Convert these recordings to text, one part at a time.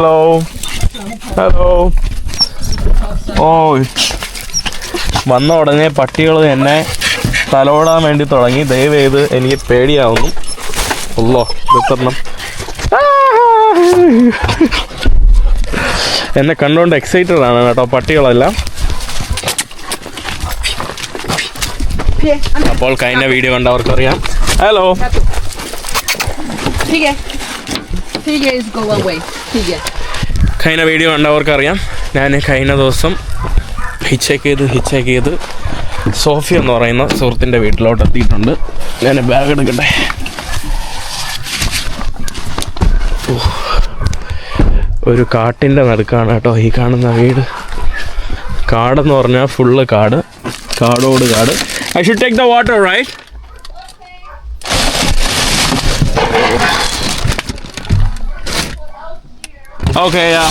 Hello ഓയ്. വന്ന ഉടനെ പട്ടികൾ എന്നെ തലോടാൻ വേണ്ടി തുടങ്ങി. ദയവേത് എനിക്ക് പേടിയാവുന്നു. ഉള്ളോ ഇതെത്തരണം എന്നെ കണ്ടുകൊണ്ട് എക്സൈറ്റഡ് ആണ് കേട്ടോ പട്ടികളെല്ലാം. അപ്പോൾ കഴിഞ്ഞ വീഡിയോ കണ്ടവർക്കറിയാം. ഹലോ ठीक है ठीक है इसको is go ठीक है കഴിഞ്ഞ വീഡിയോ കണ്ടവർക്കറിയാം. ഞാൻ കഴിഞ്ഞ ദിവസം ഹിച്ചേക്ക് ചെയ്ത് ഹിച്ചേക്ക് ചെയ്ത് സോഫി എന്ന് പറയുന്ന സുഹൃത്തിന്റെ വീട്ടിലോട്ട് എത്തിയിട്ടുണ്ട്. ഞാൻ ബാഗ് എടുക്കട്ടെ. ഒരു കാട്ടിന്റെ നടുക്കാണ് കേട്ടോ ഈ കാണുന്ന വീട്. കാടെന്ന് പറഞ്ഞാൽ ഫുള്ള് കാട്. കാടോട് കാട്. I should take the water right okay yeah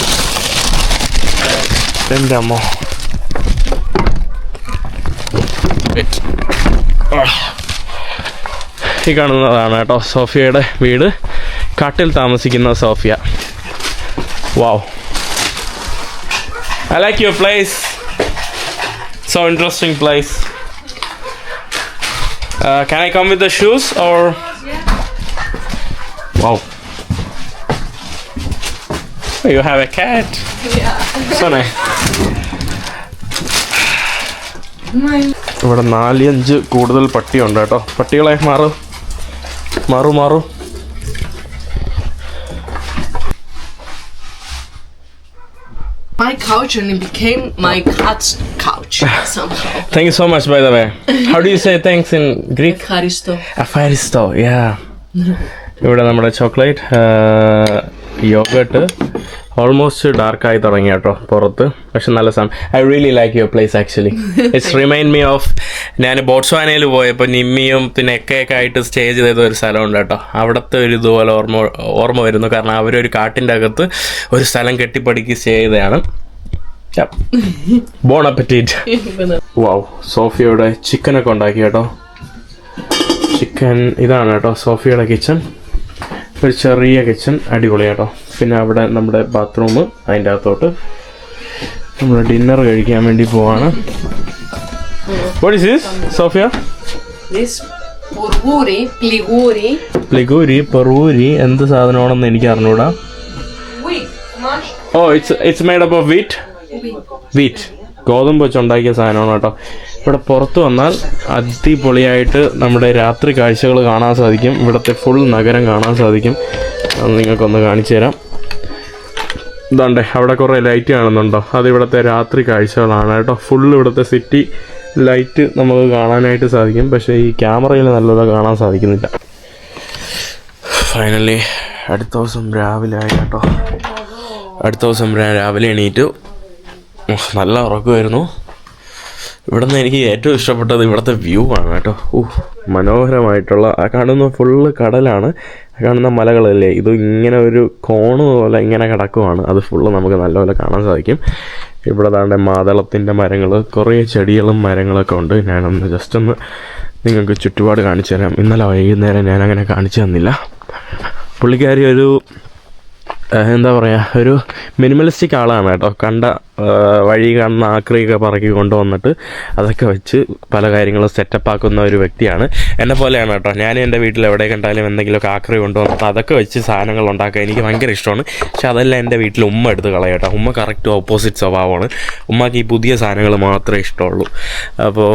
എന്റെ അമ്മ ഈ കാണുന്നതാണ് കേട്ടോ സോഫിയയുടെ വീട്. കാട്ടിൽ താമസിക്കുന്ന Sophia. Wow I like your place so interesting place can I come with the shoes or wow You have a cat? Yeah. So nice. ഇവിടെ നാലഞ്ച് കൂടുതൽ പട്ടിയുണ്ട് കേട്ടോ പട്ടികളെ മാറു മാറു മാറു My couch and it became my cat's couch somehow. Thank you so much by the way how do you say thanks in Greek Haristo. അഫാരിസ്റ്റോ യാ ഇവിടെ നമ്മുടെ ചോക്ലേറ്റ് യോഗട്ട് ഓൾമോസ്റ്റ് ഡാർക്ക് ആയി തുടങ്ങി കേട്ടോ പുറത്ത്. പക്ഷെ നല്ല സമയം I really like your place actually it's remind me of ഞാൻ ബോട്ട്സ്വാനയിൽ പോയപ്പോൾ നിമ്മിയും പിന്നെ എക്കയൊക്കെ ആയിട്ട് സ്റ്റേ ചെയ്ത ഒരു സ്ഥലമുണ്ട് കേട്ടോ. അവിടുത്തെ ഒരു ഇതുപോലെ ഓർമ്മ ഓർമ്മ വരുന്നു. കാരണം അവരൊരു കാട്ടിന്റെ അകത്ത് ഒരു സ്ഥലം കെട്ടിപ്പടുക്കി സ്റ്റേ ചെയ്തതാണ്. ബോൺ അപ്പറ്റീറ്റ് വാവ് സോഫിയയുടെ ചിക്കനൊക്കെ ഉണ്ടാക്കി കേട്ടോ. ചിക്കൻ ഇതാണ് കേട്ടോ സോഫിയയുടെ കിച്ചൺ ഒരു ചെറിയ കിച്ചൺ അടിപൊളിയാട്ടോ. പിന്നെ അവിടെ നമ്മുടെ ബാത്റൂം അതിന്റെ അകത്തോട്ട് നമ്മൾ ഡിന്നർ കഴിക്കാൻ വേണ്ടി പോവാണ്. What is this Sophia? പ്ലിഗൂരി പെറൂരി എന്ത് സാധനമാണെന്ന് എനിക്ക് അറിഞ്ഞൂടാ. ഓ it's it's made up of wheat wheat ഗോതമ്പ് വെച്ച് ഉണ്ടാക്കിയ സാധനമാണ് കേട്ടോ. ഇവിടെ പുറത്ത് വന്നാൽ അടിപൊളിയായിട്ട് നമ്മുടെ രാത്രി കാഴ്ചകൾ കാണാൻ സാധിക്കും. ഇവിടുത്തെ ഫുൾ നഗരം കാണാൻ സാധിക്കും. അത് നിങ്ങൾക്കൊന്ന് കാണിച്ചു തരാം. ഇതാണ്ടേ അവിടെ കുറേ ലൈറ്റ് കാണുന്നുണ്ടോ? അത് ഇവിടുത്തെ രാത്രി കാഴ്ചകളാണ് കേട്ടോ. ഫുൾ ഇവിടുത്തെ സിറ്റി ലൈറ്റ് നമുക്ക് കാണാനായിട്ട് സാധിക്കും. പക്ഷേ ഈ ക്യാമറയിൽ നല്ലപോലെ കാണാൻ സാധിക്കുന്നില്ല. ഫൈനലി അടുത്ത ദിവസം രാവിലെ ആയി കേട്ടോ. അടുത്ത ദിവസം രാവിലെ എണീറ്റു. നല്ല ഉറക്കമായിരുന്നു. ഇവിടെ നിന്ന് എനിക്ക് ഏറ്റവും ഇഷ്ടപ്പെട്ടത് ഇവിടുത്തെ വ്യൂ ആണ് കേട്ടോ. ഊ മനോഹരമായിട്ടുള്ള ആ കാണുന്ന ഫുള്ള് കടലാണ്. ആ കാണുന്ന മലകളല്ലേ ഇത് ഇങ്ങനെ ഒരു കോണ് പോലെ ഇങ്ങനെ കിടക്കുവാണ്. അത് ഫുള്ള് നമുക്ക് നല്ലപോലെ കാണാൻ സാധിക്കും. ഇവിടെ താണ്ടെ മാതളത്തിന്റെ മരങ്ങൾ കുറേ ചെടികളും മരങ്ങളൊക്കെ ഉണ്ട്. ഞാനൊന്ന് ജസ്റ്റ് ഒന്ന് നിങ്ങൾക്ക് ചുറ്റുപാട് കാണിച്ചു തരാം. ഇന്നലെ വൈകുന്നേരം ഞാൻ അങ്ങനെ കാണിച്ചു തന്നില്ല. പുള്ളിക്കാരി ഒരു എന്താ പറയുക ഒരു മിനിമലിസ്റ്റിക് ആളാണ് കേട്ടോ. കണ്ട വഴി കാണുന്ന ആക്രിയൊക്കെ പറക്കി കൊണ്ടുവന്നിട്ട് അതൊക്കെ വെച്ച് പല കാര്യങ്ങളും സെറ്റപ്പ് ആക്കുന്ന ഒരു വ്യക്തിയാണ്. എന്നെ പോലെയാണ് കേട്ടോ. ഞാൻ എന്റെ വീട്ടിൽ എവിടെ കണ്ടാലും എന്തെങ്കിലുമൊക്കെ ആക്രി കൊണ്ടുവന്നിട്ട് അതൊക്കെ വെച്ച് സാധനങ്ങൾ ഉണ്ടാക്കാൻ എനിക്ക് ഭയങ്കര ഇഷ്ടമാണ്. പക്ഷെ അതെല്ലാം എന്റെ വീട്ടിൽ ഉമ്മ എടുത്ത് കളയും കേട്ടോ. ഉമ്മ കറക്റ്റ് ഓപ്പോസിറ്റ് സ്വഭാവമാണ്. ഉമ്മക്ക് ഈ പുതിയ സാധനങ്ങൾ മാത്രമേ ഇഷ്ടമുള്ളൂ. അപ്പോൾ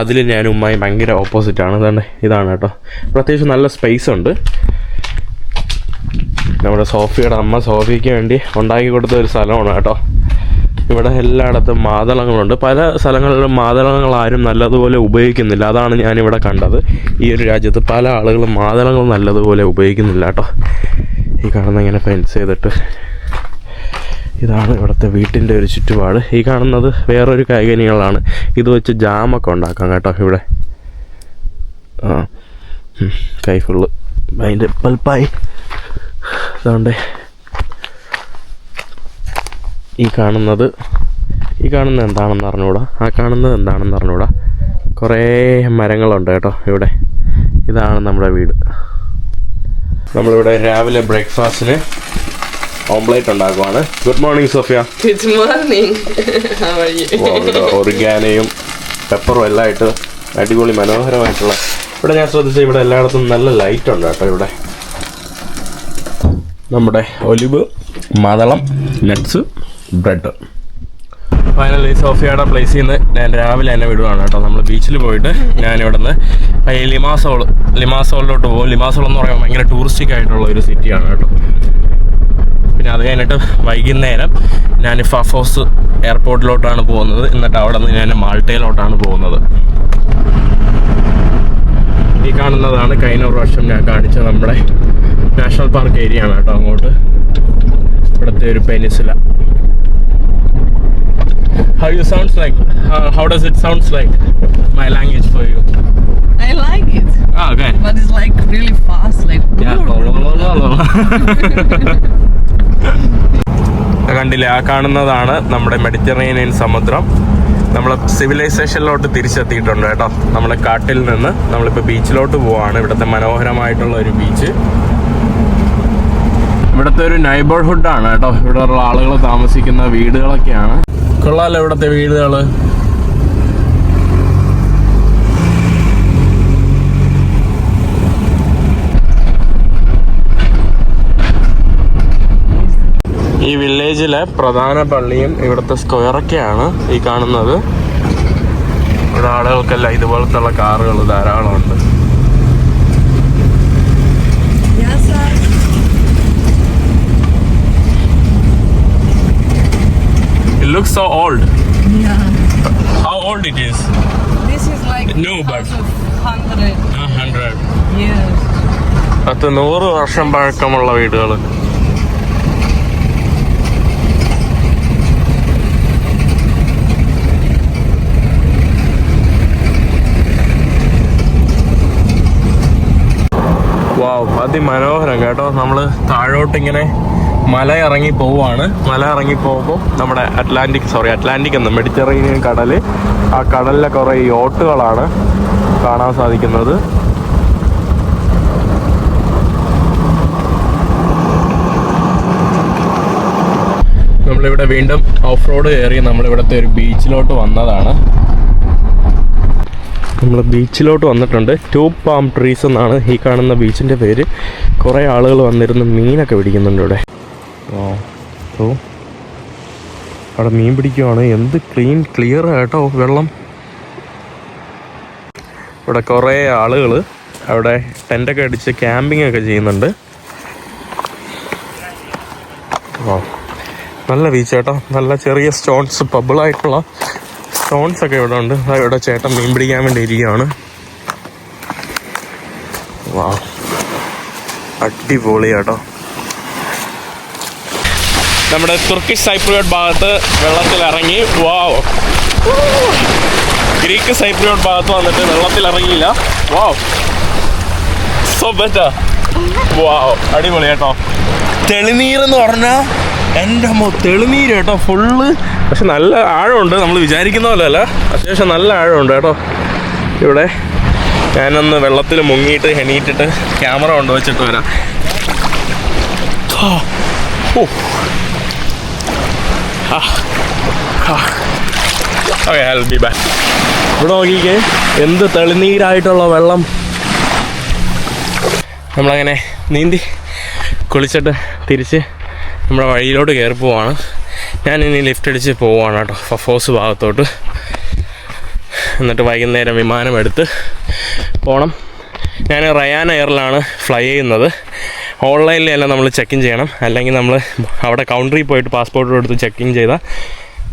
അതിൽ ഞാൻ ഉമ്മായി ഭയങ്കര ഓപ്പോസിറ്റാണ് അതുകൊണ്ട് ഇതാണ് കേട്ടോ. പ്രത്യേകിച്ച് നല്ല സ്പേസ് ഉണ്ട്. നമ്മുടെ സോഫിയുടെ അമ്മ സോഫിക്ക് വേണ്ടി ഉണ്ടാക്കി കൊടുത്ത ഒരു സ്ഥലമാണ് കേട്ടോ. ഇവിടെ എല്ലായിടത്തും മാതളങ്ങളുണ്ട്. പല സ്ഥലങ്ങളിലും മാതളങ്ങൾ ആരും നല്ലതുപോലെ ഉപയോഗിക്കുന്നില്ല. അതാണ് ഞാനിവിടെ കണ്ടത്. ഈ ഒരു രാജ്യത്ത് പല ആളുകളും മാതളങ്ങൾ നല്ലതുപോലെ ഉപയോഗിക്കുന്നില്ല കേട്ടോ. ഈ കാണുന്ന ഇങ്ങനെ ഫെൻസ് ചെയ്തിട്ട്. ഇതാണ് ഇവിടുത്തെ വീട്ടിന്റെ ഒരു ചുറ്റുപാട്. ഈ കാണുന്നത് വേറൊരു കായികനികളാണ്. ഇത് വെച്ച് ജാമൊക്കെ ഉണ്ടാക്കാം കേട്ടോ ഇവിടെ. ആ കൈ ഫുള്ള് അതിന്റെ പൽപ്പായി. അതുകൊണ്ട് ഈ കാണുന്നത് ഈ കാണുന്നത് എന്താണെന്ന് അറിഞ്ഞൂടാ. ആ കാണുന്നത് എന്താണെന്ന് അറിഞ്ഞൂടാ. കുറേ മരങ്ങളുണ്ട് കേട്ടോ ഇവിടെ. ഇതാണ് നമ്മുടെ വീട്. നമ്മളിവിടെ രാവിലെ ബ്രേക്ക്ഫാസ്റ്റിന് omelette ഉണ്ടാക്കുവാണ്. Good morning Sophia. Good morning? ഒറിഗാനയും പെപ്പറും എല്ലാം ആയിട്ട് അടിപൊളി മനോഹരമായിട്ടുള്ള ഇവിടെ ഞാൻ ശ്രദ്ധിച്ച ഇവിടെ എല്ലായിടത്തും നല്ല ലൈറ്റ് ഉണ്ട് കേട്ടോ ഇവിടെ. നമ്മുടെ ഒലിവ് മതളം നട്ട്സ് ബ്രെഡ് ഫൈനലി സോഫിയയുടെ പ്ലേസിൽ നിന്ന് ഞാൻ രാവിലെ തന്നെ വിടുവാണ് കേട്ടോ. നമ്മൾ ബീച്ചിൽ പോയിട്ട് ഞാൻ ഇവിടെ നിന്ന് ലിമാസോൾ ലിമാസോളിലോട്ട് പോകും. ലിമാസോൾ എന്ന് പറയുമ്പോൾ ഭയങ്കര ടൂറിസ്റ്റിക് ആയിട്ടുള്ള ഒരു സിറ്റിയാണ് കേട്ടോ. പിന്നെ അത് കഴിഞ്ഞിട്ട് വൈകുന്നേരം ഞാൻ ഫഫോസ് എയർപോർട്ടിലോട്ടാണ് പോകുന്നത്. എന്നിട്ട് അവിടെ നിന്ന് ഞാൻ മാൾട്ടയിലോട്ടാണ് പോകുന്നത്. ഈ കാണുന്നതാണ് കഴിഞ്ഞ പ്രാവശ്യം ഞാൻ കാണിച്ച നമ്മുടെ നാഷണൽ പാർക്ക് ഏരിയ ആണ് കേട്ടോ അങ്ങോട്ട് ഇവിടുത്തെ ഒരു പെനിസില How you sounds like? How, how does it sounds like? My language for you. I like it, Ah, okay. but it's like really fast, like. കണ്ടില്ലേ ആ കാണുന്നതാണ് നമ്മുടെ മെഡിറ്ററേനിയൻ സമുദ്രം നമ്മൾ സിവിലൈസേഷനിലോട്ട് തിരിച്ചെത്തിയിട്ടുണ്ട് കേട്ടോ നമ്മൾ കാട്ടിൽ നിന്ന് നമ്മളിപ്പോൾ ബീച്ചിലോട്ട് പോവാണ് ഇവിടുത്തെ മനോഹരമായിട്ടുള്ള ഒരു ബീച്ച് ഇവിടുത്തെ ഒരു നൈബർഹുഡ് ആണ് കേട്ടോ. ഇവിടെ ഉള്ള ആളുകൾ താമസിക്കുന്ന വീടുകളൊക്കെയാണ്. കൊള്ളാലോ ഇവിടുത്തെ വീടുകൾ ഈ വില്ലേജിലെ പ്രധാന പള്ളിയും ഇവിടുത്തെ സ്ക്വയറൊക്കെയാണ് ഈ കാണുന്നത്. ഇവിടെ ആളുകൾക്കെല്ലാം ഇതുപോലത്തുള്ള കാറുകൾ ധാരാളം ഉണ്ട് Yes, sir. It looks so old. Yeah. How old it is? This is like. No, but- Hundred A hundred. Yes. പത്ത് നൂറ് വർഷം പഴക്കമുള്ള വീടുകൾ വാവ് അതിമനോഹരം കേട്ടോ നമ്മൾ താഴോട്ട് ഇങ്ങനെ മല ഇറങ്ങി പോവാണ് മല ഇറങ്ങി പോകുമ്പോൾ നമ്മുടെ അറ്റ്ലാന്റിക് സോറി അറ്റ്ലാന്റിക് എന്ന് മെഡിറ്ററേനിയൻ കടൽ ആ കടലിലെ കുറേ യോട്ടുകളാണ് കാണാൻ സാധിക്കുന്നത്. നമ്മളിവിടെ വീണ്ടും ഓഫ് റോഡ് കയറി നമ്മളിവിടുത്തെ ഒരു ബീച്ചിലോട്ട് വന്നതാണ്. നമ്മൾ ബീച്ചിലോട്ട് വന്നിട്ടുണ്ട്. ടൂ പാം ട്രീസ് എന്നാണ് ഈ കാണുന്ന ബീച്ചിന്റെ പേര്. കുറേ ആളുകൾ വന്നിരുന്ന് മീനൊക്കെ പിടിക്കുന്നുണ്ട് ഇവിടെ. ഓ. അവിടെ മീൻ പിടിക്കുവാണ്. എന്ത് ക്ലീൻ ക്ലിയർ കേട്ടോ വെള്ളം? ഇവിടെ കുറേ ആളുകൾ അവിടെ ടെന്റൊക്കെ അടിച്ച് ക്യാമ്പിംഗ് ഒക്കെ ചെയ്യുന്നുണ്ട്. ഓ നല്ല ബീച്ച് കേട്ടോ നല്ല ചെറിയ സ്റ്റോൺസ് പബിളായിട്ടുള്ള സ്റ്റോൺസ് ഒക്കെ ഇവിടെ ഉണ്ട്. ഇവിടെ ചേട്ടൻ മീൻ പിടിക്കാൻ വേണ്ടി ഇരിക്കുകയാണ് വാ. അടിപൊളി കേട്ടോ നമ്മുടെ തുർക്കിഷ് സൈപ്രിയോട്ട് ഭാഗത്ത് വെള്ളത്തിൽ ഇറങ്ങി വാവ് ഗ്രീക്ക് സൈപ്രിയോട്ട് ഭാഗത്ത് വന്നിട്ട് വെള്ളത്തിൽ ഇറങ്ങിയില്ല വാവ് സോ ബെറ്റർ വാവ് അടിപൊളി കേട്ടോ. തെളിനീരെന്ന് പറഞ്ഞാൽ എന്റെ അമ്മ തെളിനീര് കേട്ടോ ഫുള്ള്. പക്ഷെ നല്ല ആഴമുണ്ട് നമ്മൾ വിചാരിക്കുന്ന പോലെ അല്ല. അത്യാവശ്യം നല്ല ആഴമുണ്ട് കേട്ടോ. ഇവിടെ ഞാനൊന്ന് വെള്ളത്തിൽ മുങ്ങിയിട്ട് എണീറ്റിട്ട് ക്യാമറ കൊണ്ടുവച്ചിട്ട് വരാം. ഓ. I'll be back. ഇവിടെ നോക്കിക്കേ എന്ത് തെളിനീരായിട്ടുള്ള വെള്ളം. നമ്മളങ്ങനെ നീന്തി കുളിച്ചിട്ട് തിരിച്ച് നമ്മുടെ വഴിയിലോട്ട് കയറി പോവാണ്. ഞാൻ ഇനി ലിഫ്റ്റ് അടിച്ച് പോവാണ് കേട്ടോ ഫഫോസ് ഭാഗത്തോട്ട്. എന്നിട്ട് വൈകുന്നേരം വിമാനം എടുത്ത് പോകണം ഞാൻ റയാൻ എയറിലാണ് ഫ്ലൈ ചെയ്യുന്നത്. ഓൺലൈനിലല്ല നമ്മൾ ചെക്ക് ഇൻ ചെയ്യണം. അല്ലെങ്കിൽ നമ്മൾ അവിടെ കൗണ്ടറിൽ പോയിട്ട് പാസ്പോർട്ട് എടുത്ത് ചെക്ക് ഇൻ ചെയ്താൽ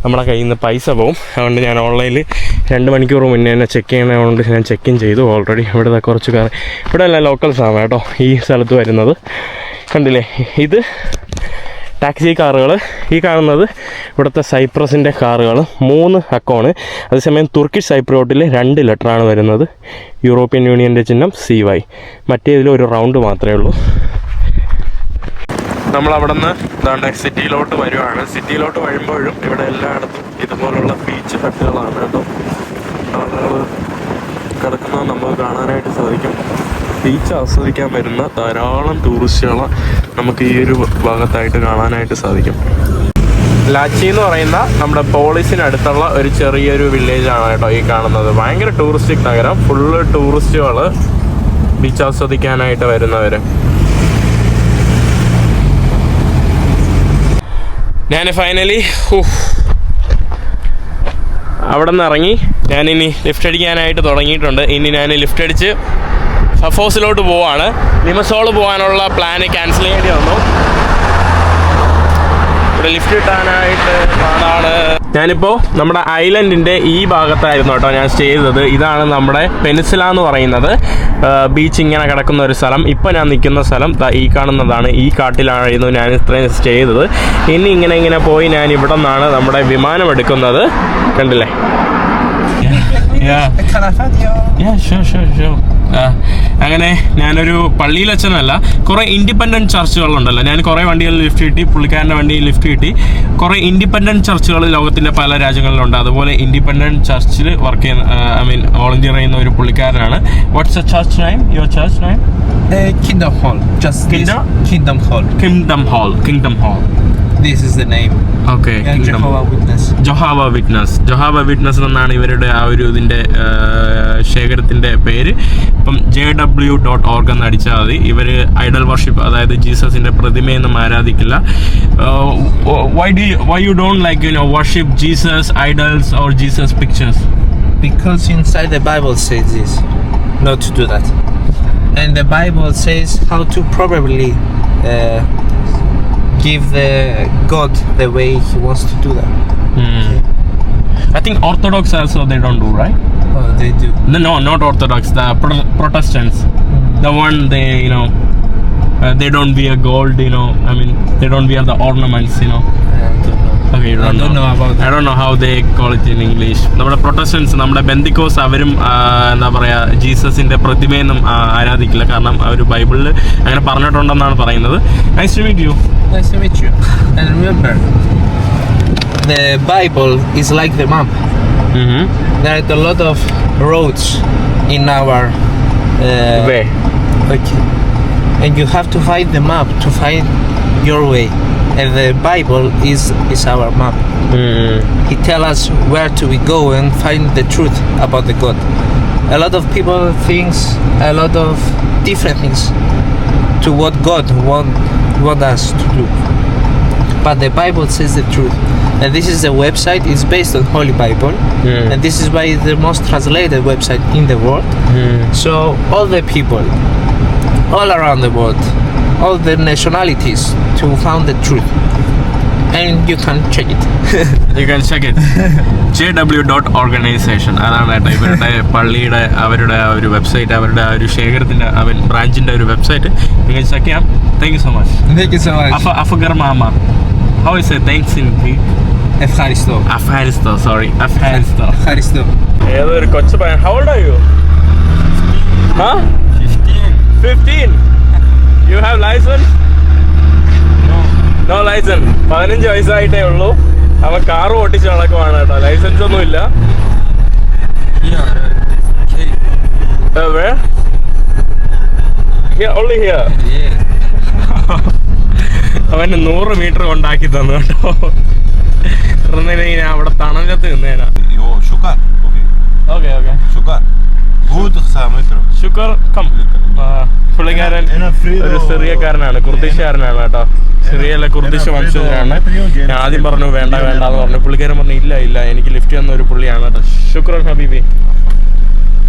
നമ്മുടെ കയ്യിൽ നിന്ന് പൈസ പോവും. അതുകൊണ്ട് ഞാൻ ഓൺലൈനിൽ രണ്ട് മണിക്കൂർ മുന്നേ തന്നെ ചെക്ക് ചെയ്യണതുകൊണ്ട് ഞാൻ ചെക്ക് ഇൻ ചെയ്തു. ഓൾറെഡി ഇവിടെ കുറച്ച് കാരണം ഇവിടെ എല്ലാം ലോക്കൽസാണ് കേട്ടോ. ഈ സ്ഥലത്ത് വരുന്നത്. കണ്ടില്ലേ? ഇത് ടാക്സി കാറുകൾ ഈ കാണുന്നത് ഇവിടുത്തെ സൈപ്രസിന്റെ കാറുകൾ മൂന്ന് അക്കമാണ്. അതേസമയം തുർക്കിഷ് സൈപ്രോട്ടിൽ രണ്ട് ലെറ്ററാണ് വരുന്നത്. യൂറോപ്യൻ യൂണിയന്റെ ചിഹ്നം സി വൈ മറ്റേതിൽ ഒരു റൗണ്ട് മാത്രമേ ഉള്ളൂ. നമ്മൾ അവിടെ നിന്ന് എന്താണ് സിറ്റിയിലോട്ട് വരുവാണ്. സിറ്റിയിലോട്ട് വരുമ്പോഴും ഇവിടെ എല്ലായിടത്തും ഇതുപോലുള്ള ബീച്ച് ഹട്ടുകളാണ് കേട്ടോ. ആളുകൾ കിടക്കുന്നത് നമുക്ക് കാണാനായിട്ട് സാധിക്കും. ബീച്ച് ആസ്വദിക്കാൻ വരുന്ന ധാരാളം ടൂറിസ്റ്റുകളെ നമുക്ക് ഈ ഒരു ഭാഗത്തായിട്ട് കാണാനായിട്ട് സാധിക്കും. ലാച്ചി എന്ന് പറയുന്ന നമ്മുടെ പോളിസിനടുത്തുള്ള ഒരു ചെറിയൊരു വില്ലേജാണ് കേട്ടോ ഈ കാണുന്നത്. ഭയങ്കര ടൂറിസ്റ്റിക് നഗരം. ഫുള്ള് ടൂറിസ്റ്റുകൾ ബീച്ച് ആസ്വദിക്കാനായിട്ട് വരുന്നവർ ഞാൻ ഫൈനലി അവിടെ നിന്ന് ഇറങ്ങി ഞാനിനി ലിഫ്റ്റ് അടിക്കാനായിട്ട് തുടങ്ങിയിട്ടുണ്ട്. ഇനി ഞാൻ ലിഫ്റ്റ് അടിച്ച് സഫോസിലോട്ട് പോവാണ്. നിമസോൾ പോകാനുള്ള പ്ലാന് ക്യാൻസൽ ചെയ്യേണ്ടി വന്നു. ഇവിടെ ലിഫ്റ്റ് കിട്ടാനായിട്ട് പാടാണ് ഞാനിപ്പോൾ നമ്മുടെ ഐലൻഡിന്റെ ഈ ഭാഗത്തായിരുന്നു കേട്ടോ ഞാൻ സ്റ്റേ ചെയ്തത്. ഇതാണ് നമ്മുടെ പെനിസില എന്ന് പറയുന്നത്. ബീച്ച് ഇങ്ങനെ കിടക്കുന്ന ഒരു സ്ഥലം. ഇപ്പോൾ ഞാൻ നിൽക്കുന്ന സ്ഥലം ഈ കാണുന്നതാണ്. ഈ കാട്ടിലായിരുന്നു ഞാൻ ഇത്രയും സ്റ്റേ ചെയ്തത്. ഇനി ഇങ്ങനെ ഇങ്ങനെ പോയി ഞാൻ ഇവിടെ നിന്നാണ് നമ്മുടെ വിമാനം എടുക്കുന്നത്. കണ്ടില്ലേ? അങ്ങനെ ഞാനൊരു പള്ളിയിൽ അച്ഛനല്ല കുറേ ഇൻഡിപെൻഡന്റ് ചർച്ചുകളുണ്ടല്ലോ ഞാൻ കുറേ വണ്ടികൾ ലിഫ്റ്റ് കിട്ടി പുള്ളിക്കാരന്റെ വണ്ടി ലിഫ്റ്റ് കിട്ടി. കുറേ ഇൻഡിപെൻഡന്റ് ചർച്ചുകൾ ലോകത്തിന്റെ പല രാജ്യങ്ങളിലുണ്ട്. അതുപോലെ ഇൻഡിപെൻഡന്റ് ചർച്ചിൽ വർക്ക് ചെയ്യുന്ന ഐ മീൻ വോളണ്ടിയർ ചെയ്യുന്ന ഒരു പുള്ളിക്കാരനാണ്. What's a church name your church name Uh, Kingdom Hall. Just Kingdom? Kingdom Hall. Kingdom hall kingdom hall This is the name okay Jehovah witness Jehovah witness എന്നാണ് ഇവരുടെ ആ ഒരു ഇതിന്റെ ശേഖരത്തിന്റെ പേര്. ഇപ്പം ജെ ഡബ്ല്യു ഡോട്ട് ഓർഗ് എന്ന് അടിച്ചാൽ മതി. ഇവർ ഐഡൽ വർഷിപ്പ് അതായത് ജീസസിന്റെ പ്രതിമയൊന്നും ആരാധിക്കില്ല. Why did why you don't like you know worship Jesus idols or Jesus pictures Because inside the Bible says this, not to do that. And the Bible says how to probably uh, give the God the way He wants to do that. Mm. Okay. I think Orthodox also they don't do right. Oh, they do. No, no, not Orthodox. The Pro- Protestants, mm. the one they you know, uh, they don't wear gold. You know, I mean, they don't wear the ornaments. You know. I don't know. Okay, I don't, know about that. I don't know how they call it in English. നമ്മുടെ Protestants നമ്മുടെ Pentecost അവരും എന്താ പറയുക ജീസസിന്റെ പ്രതിമയൊന്നും ആരാധിക്കില്ല കാരണം അവർ ബൈബിളിൽ അങ്ങനെ പറഞ്ഞിട്ടുണ്ടെന്നാണ് പറയുന്നത് nice to meet you Nice to meet you. And remember, the Bible is like the map. mm There are a lot of roads in our uh, way Okay. And you have to find the map to find your way. And the Bible is is our map. Mm-hmm. It tells us where to we go and find the truth about the God. A lot of people thinks a lot of different things to what God want want us to do. But the Bible says the truth. And this is the website, it's based on Holy Bible. Mm. And this is why it's the most translated website in the world. Mm. So all the people, all around the world, all the nationalities to found the truth. And you can check it. You can check it J W dot organization അതാണ് കേട്ടോ ഇവരുടെ പള്ളിയുടെ അവരുടെ ആ ഒരു website അവരുടെ ആ ഒരു ശേഖരത്തിന്റെ അവൻ ബ്രാഞ്ചിന്റെ ഒരു വെബ്സൈറ്റ് നിങ്ങൾ ചെക്ക് ചെയ്യാം thank you so much Thank you so much. അഫ അഫഗർ mama how is a thanks in Efharisto. അഫാരിസ്തോ സോറി അഫാരിസ്തോ Efharisto. ഏതോ ഒരു കൊച്ചു പയ്യൻ how old are you Huh? 15. You have license? No license. പതിനഞ്ച് വയസ്സായിട്ടേ ഉള്ളൂ അവൻ കാർ ഓട്ടിച്ച് നടക്കുവാണ് കേട്ടോ ലൈസൻസ് ഒന്നും ഇല്ല Uh, where? Here, only here. അവന് നൂറ് മീറ്റർ കൊണ്ടാക്കി തന്നു കേട്ടോ ഇറന്നതിന് ഞാൻ അവിടെ തണലത്ത് നിന്നേനാ Jo, شكر ഓക്കെ ഓക്കെ شكر بود خسامتر ശുക്ർ കം ആ, പുള്ളിക്കാരൻ أنا فريدو ഒരു സിറിയക്കാരനാണ് കുർദിഷുകാരനാണ് കേട്ടോ സിറിയയിലെ കുർദിഷ് വംശജനാണ് ഞാൻ ആദ്യം പറഞ്ഞു വേണ്ട വേണ്ട എന്ന് പറഞ്ഞു പുള്ളിക്കാരൻ പറഞ്ഞു ഇല്ല ഇല്ല എനിക്ക് ലിഫ്റ്റ് തന്ന ഒരു പുള്ളിയാണ് കേട്ടോ ശുക്രൻ ഹബീബി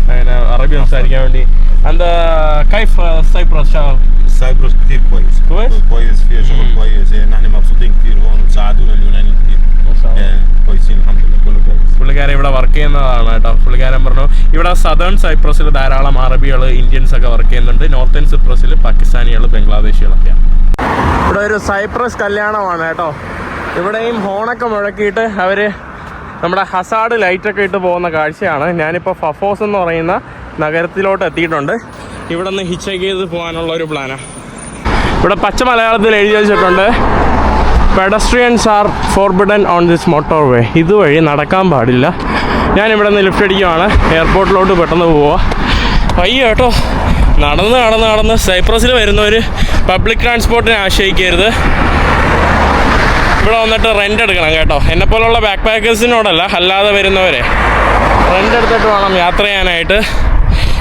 അങ്ങനെ അറബി സംസാരിക്കാൻ വേണ്ടി എന്താ കൈഫ് സൈപ്രസ് سايبروس كتير كويس كويس؟ كويس فيها شغل مم. كويس يعني نحن مبسوطين كتير هون وساعدونا اليونانيين كتير يعني كويسين الحمد لله كله كويس പുള്ളിക്കാരൻ ഇവിടെ വർക്ക് ചെയ്യുന്നതാണ് കേട്ടോ. പുള്ളിക്കാരൻ പറഞ്ഞു ഇവിടെ സദേൺ സൈപ്രസിൽ ധാരാളം അറബികൾ ഇന്ത്യൻസ് ഒക്കെ വർക്ക് ചെയ്യുന്നുണ്ട്. നോർത്തേൺ സൈപ്രസിൽ പാകിസ്ഥാനികൾ ബംഗ്ലാദേശികളൊക്കെയാണ് ഇവിടെ ഒരു സൈപ്രസ് കല്യാണമാണ് കേട്ടോ. ഇവിടെയും ഹോണൊക്കെ മുഴക്കിയിട്ട് അവർ നമ്മുടെ ഹസാഡ് ലൈറ്റൊക്കെ ഇട്ട് പോകുന്ന കാഴ്ചയാണ്. ഞാനിപ്പോൾ ഫഫോസ് എന്ന് പറയുന്ന നഗരത്തിലോട്ട് എത്തിയിട്ടുണ്ട്. ഇവിടെ നിന്ന് ഹിച്ചക്ക് ചെയ്ത് പോകാനുള്ള ഒരു പ്ലാനാണ് ഇവിടെ പച്ച മലയാളത്തിൽ എഴുതി വെച്ചിട്ടുണ്ട്. Pedestrians are forbidden on this motorway ഇതുവഴി നടക്കാൻ പാടില്ല. ഞാൻ ഇവിടെ നിന്ന് ലിഫ്റ്റ് അടിക്കുവാണ് എയർപോർട്ടിലോട്ട് പെട്ടെന്ന് പോവുക. വയ്യ കേട്ടോ നടന്ന് നടന്ന് നടന്ന് സൈപ്രസിൽ വരുന്നവർ പബ്ലിക് ട്രാൻസ്പോർട്ടിനെ ആശ്രയിക്കരുത്. ഇവിടെ വന്നിട്ട് റെന്റ് എടുക്കണം കേട്ടോ. എന്നെപ്പോലുള്ള ബാക്ക് പാക്കേഴ്സിനോടല്ല അല്ലാതെ വരുന്നവരെ. റെന്റ് എടുത്തിട്ട് വേണം യാത്ര ചെയ്യാനായിട്ട്.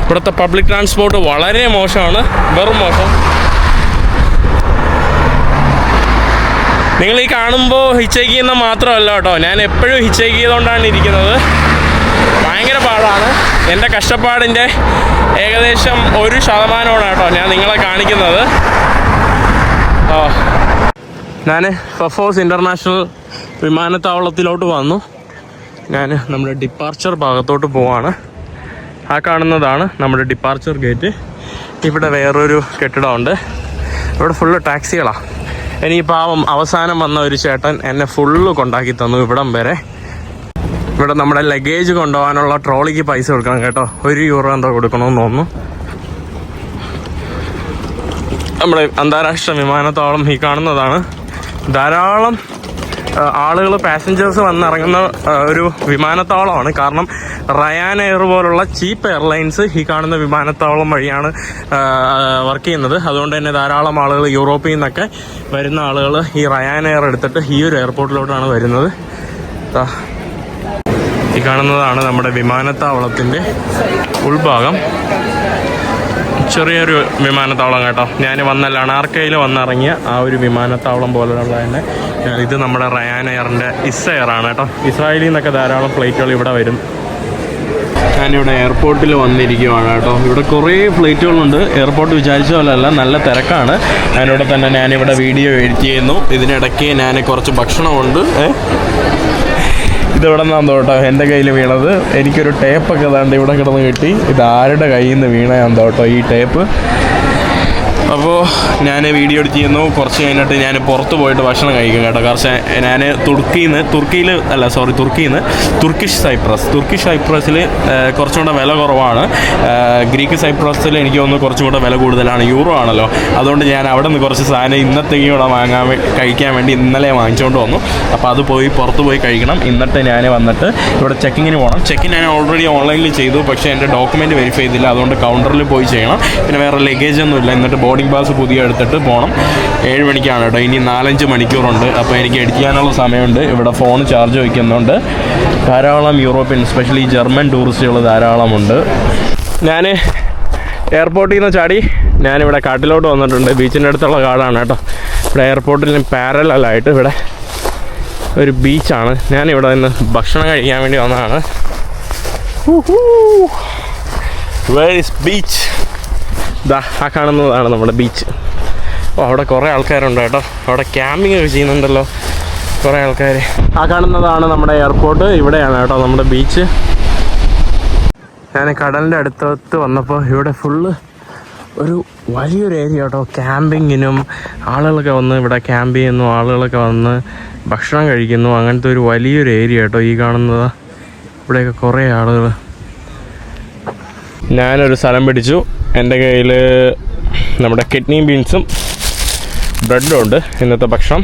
ഇവിടുത്തെ പബ്ലിക് ട്രാൻസ്പോർട്ട് വളരെ മോശമാണ്. വെറും മോശം. നിങ്ങൾ ഈ കാണുമ്പോൾ ഹിച്ചേക്ക് ചെയ്യുന്ന മാത്രമല്ല കേട്ടോ. ഞാൻ എപ്പോഴും ഹിച്ചേക്ക് ചെയ്തുകൊണ്ടാണ് ഇരിക്കുന്നത്. ഭയങ്കര പാടാണ്. എന്റെ കഷ്ടപ്പാടിന്റെ ഏകദേശം ഒരു ശതമാനമാണ് കേട്ടോ ഞാൻ നിങ്ങളെ കാണിക്കുന്നത്. ഓ ഞാൻ ഫഫോസ് ഇന്റർനാഷണൽ വിമാനത്താവളത്തിലോട്ട് വന്നു. ഞാൻ നമ്മുടെ ഡിപ്പാർച്ചർ ഭാഗത്തോട്ട് പോവാണ്. ആ കാണുന്നതാണ് നമ്മുടെ ഡിപ്പാർച്ചർ ഗേറ്റ് ഇവിടെ വേറൊരു കെട്ടിടമുണ്ട്. ഇവിടെ ഫുള്ള് ടാക്സികളാണ് ഇനി പാവം അവസാനം വന്ന ഒരു ചേട്ടൻ എന്നെ ഫുള്ള് കൊണ്ടാക്കി തന്നു ഇവിടം വരെ. ഇവിടെ നമ്മുടെ ലഗേജ് കൊണ്ടുപോകാനുള്ള ട്രോളിക്ക് പൈസ കൊടുക്കണം കേട്ടോ. ഒരു യൂറോ എന്തോ കൊടുക്കണമെന്ന് തോന്നുന്നു. നമ്മുടെ അന്താരാഷ്ട്ര വിമാനത്താവളം ഈ കാണുന്നതാണ്. ധാരാളം ആളുകൾ പാസഞ്ചേഴ്സ് വന്നിറങ്ങുന്ന ഒരു വിമാനത്താവളമാണ്. കാരണം റയാൻ എയർ പോലുള്ള ചീപ്പ് എയർലൈൻസ് ഈ കാണുന്ന വിമാനത്താവളം വഴിയാണ് വർക്ക് ചെയ്യുന്നത്. അതുകൊണ്ട് തന്നെ ധാരാളം ആളുകൾ യൂറോപ്പിൽ നിന്നൊക്കെ വരുന്ന ആളുകൾ ഈ റയാൻ എയർ എടുത്തിട്ട് ഈ ഒരു എയർപോർട്ടിലോട്ടാണ് വരുന്നത്. ഈ കാണുന്നതാണ് നമ്മുടെ വിമാനത്താവളത്തിന്റെ ഉൾഭാഗം. ചെറിയൊരു വിമാനത്താവളം കേട്ടോ. ഞാൻ വന്ന ലണാർക്കയിൽ വന്നിറങ്ങിയ ആ ഒരു വിമാനത്താവളം പോലെയുള്ള തന്നെ. ഇത് നമ്മുടെ റയാൻ എയറിന്റെ ഇസ് എയർ ആണ് കേട്ടോ. ഇസ്രായേലിൽ നിന്നൊക്കെ ധാരാളം ഫ്ലൈറ്റുകൾ ഇവിടെ വരും. ഞാനിവിടെ എയർപോർട്ടിൽ വന്നിരിക്കുവാണ് കേട്ടോ. ഇവിടെ കുറേ ഫ്ലൈറ്റുകളുണ്ട്. എയർപോർട്ട് വിചാരിച്ച പോലെയല്ല നല്ല തിരക്കാണ്. ഞാനിവിടെ തന്നെ ഞാനിവിടെ വീഡിയോ എഡിറ്റ് ചെയ്യുന്നു. ഇതിനിടയ്ക്ക് ഞാൻ കുറച്ച് ഭക്ഷണമുണ്ട്. ഇതിവിടെ നിന്നാണ് തോട്ടോ എന്റെ കയ്യിൽ വീണത്. എനിക്കൊരു ടേപ്പൊക്കെ ഏതാണ്ട് ഇവിടെ കിടന്ന് കിട്ടി. ഇത് ആരുടെ കയ്യിൽ നിന്ന് വീണയാന്ന് തോട്ടോ ഈ ടേപ്പ് അപ്പോൾ ഞാൻ വീഡിയോ എഡിറ്റ് ചെയ്യുന്നു. കുറച്ച് കഴിഞ്ഞിട്ട് ഞാൻ പുറത്ത് പോയിട്ട് ഭക്ഷണം കഴിക്കും കേട്ടോ. കുറച്ച് ഞാൻ തുർക്കിയിൽ നിന്ന് തുർക്കിയിൽ അല്ല സോറി തുർക്കിയിൽ നിന്ന് തുർക്കിഷ് സൈപ്രസ് തുർക്കിഷ് സൈപ്രസിൽ കുറച്ചും കൂടെ വില കുറവാണ്. ഗ്രീക്ക് സൈപ്രസിൽ എനിക്ക് ഒന്ന് കുറച്ചും കൂടെ വില കൂടുതലാണ്. യൂറോ ആണല്ലോ. അതുകൊണ്ട് ഞാൻ അവിടെ നിന്ന് കുറച്ച് സാധനം ഇന്നത്തേക്കും കൂടെ വാങ്ങാൻ കഴിക്കാൻ വേണ്ടി ഇന്നലെ വാങ്ങിച്ചുകൊണ്ട് വന്നു. അപ്പോൾ അത് പോയി പുറത്ത് പോയി കഴിക്കണം. എന്നിട്ട് ഞാൻ വന്നിട്ട് ഇവിടെ ചെക്കിങ്ങിന് പോകണം ചെക്കിൻ ഞാൻ ഓൾറെഡി ഓൺലൈനിൽ ചെയ്തു. പക്ഷേ എന്റെ ഡോക്യുമെന്റ് വെരിഫൈ ചെയ്തില്ല. അതുകൊണ്ട് കൗണ്ടറിൽ പോയി ചെയ്യണം. പിന്നെ വേറെ ലഗേജ് ഒന്നും ഇല്ല എന്നിട്ട് ബോർഡിംഗ് പാസ് പുതിയ എടുത്തിട്ട് പോകണം ഏഴ് മണിക്കാണ് കേട്ടോ. ഇനി നാലഞ്ച് മണിക്കൂറുണ്ട്. അപ്പോൾ എനിക്ക് ചെയ്യാനുള്ള സമയമുണ്ട്. ഇവിടെ ഫോൺ ചാർജ് വയ്ക്കുന്നുണ്ട് ധാരാളം യൂറോപ്യൻ സ്പെഷ്യലി ജർമ്മൻ ടൂറിസ്റ്റുകൾ ധാരാളമുണ്ട്. ഞാൻ എയർപോർട്ടിൽ നിന്ന് ചാടി. ഞാനിവിടെ കാട്ടിലോട്ട് വന്നിട്ടുണ്ട്. ബീച്ചിന്റെ അടുത്തുള്ള കാടാണ് കേട്ടോ. ഇവിടെ എയർപോർട്ടിന് പാരലായിട്ട് ഇവിടെ ഒരു ബീച്ചാണ് ഞാനിവിടെ നിന്ന് ഭക്ഷണം കഴിക്കാൻ വേണ്ടി വന്നതാണ്. ഇസ് ബീച്ച് ദാ ആ കാണുന്നതാണ് നമ്മുടെ ബീച്ച് ഓ അവിടെ കുറേ ആൾക്കാരുണ്ട് കേട്ടോ. അവിടെ ക്യാമ്പിംഗ് ഒക്കെ ചെയ്യുന്നുണ്ടല്ലോ കുറേ ആൾക്കാർ ആ കാണുന്നതാണ് നമ്മുടെ എയർപോർട്ട് ഇവിടെയാണ് കേട്ടോ നമ്മുടെ ബീച്ച് ഞാൻ കടലിന്റെ അടുത്തടുത്ത് വന്നപ്പോൾ ഇവിടെ ഫുള്ള് ഒരു വലിയൊരു ഏരിയ കേട്ടോ. ക്യാമ്പിങ്ങിനും ആളുകളൊക്കെ വന്ന് ഇവിടെ ക്യാമ്പ് ചെയ്യുന്നു ആളുകളൊക്കെ വന്ന് ഭക്ഷണം കഴിക്കുന്നു. അങ്ങനത്തെ ഒരു വലിയൊരു ഏരിയ കേട്ടോ ഈ കാണുന്നത്. ഇവിടെയൊക്കെ കുറേ ആളുകൾ ഞാനൊരു സ്ഥലം പിടിച്ചു. എന്റെ കയ്യിൽ നമ്മുടെ കിഡ്നി ബീൻസും ബ്രെഡും ഉണ്ട് ഇന്നത്തെ ഭക്ഷണം.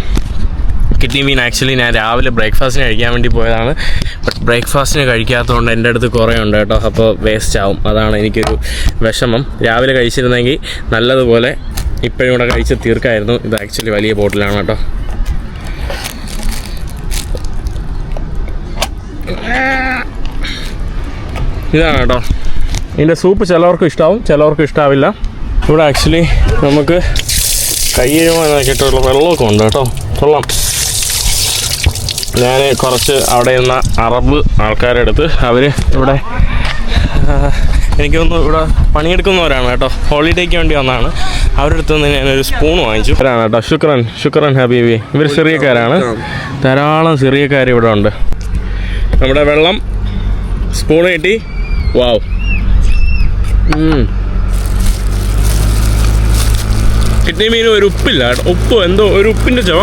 കിഡ്നി ബീൻ ആക്ച്വലി ഞാൻ രാവിലെ ബ്രേക്ക്ഫാസ്റ്റിന് കഴിക്കാൻ വേണ്ടി പോയതാണ്. ബട്ട് ബ്രേക്ക്ഫാസ്റ്റിന് കഴിക്കാത്തതുകൊണ്ട് എന്റെ അടുത്ത് കുറേ ഉണ്ട് കേട്ടോ. അപ്പോൾ വേസ്റ്റ് ആവും അതാണ് എനിക്കൊരു വിഷമം. രാവിലെ കഴിച്ചിരുന്നെങ്കിൽ നല്ലതുപോലെ ഇപ്പോഴും കൂടെ കഴിച്ച് തീർക്കായിരുന്നു. ഇത് ആക്ച്വലി വലിയ ബോട്ടിലാണ് കേട്ടോ. ഇതാണ് കേട്ടോ. ഇതിന്റെ സൂപ്പ് ചിലവർക്ക് ഇഷ്ടാവും ചിലവർക്ക് ഇഷ്ടാവില്ല. ഇവിടെ ആക്ച്വലി നമുക്ക് കൈ വെള്ളമൊക്കെ ഉണ്ട് കേട്ടോ. കൊള്ളാം. ഞാൻ കുറച്ച് അവിടെ ഇരുന്ന അറബ് ആൾക്കാരെടുത്ത് അവർ ഇവിടെ എനിക്കൊന്ന് ഇവിടെ പണിയെടുക്കുന്നവരാണ് കേട്ടോ. ഹോളിഡേക്ക് വേണ്ടി വന്നതാണ്. അവരുടെ അടുത്ത് നിന്ന് ഞാനൊരു സ്പൂൺ വാങ്ങിച്ചു. അവരാണ് കേട്ടോ. ശുക്രൻ ശുക്രൻ ഹബീബി. ഇവർ സിറിയക്കാരാണ്. ധാരാളം സിറിയക്കാർ ഇവിടെ ഉണ്ട്. നമ്മുടെ വെള്ളം സ്പൂൺ കിട്ടി. വാവ് കിഡ്നി മീനും ഒരു ഉപ്പില്ല കേട്ടോ. ഉപ്പ് എന്തോ ഒരു ഉപ്പിന്റെ ചവ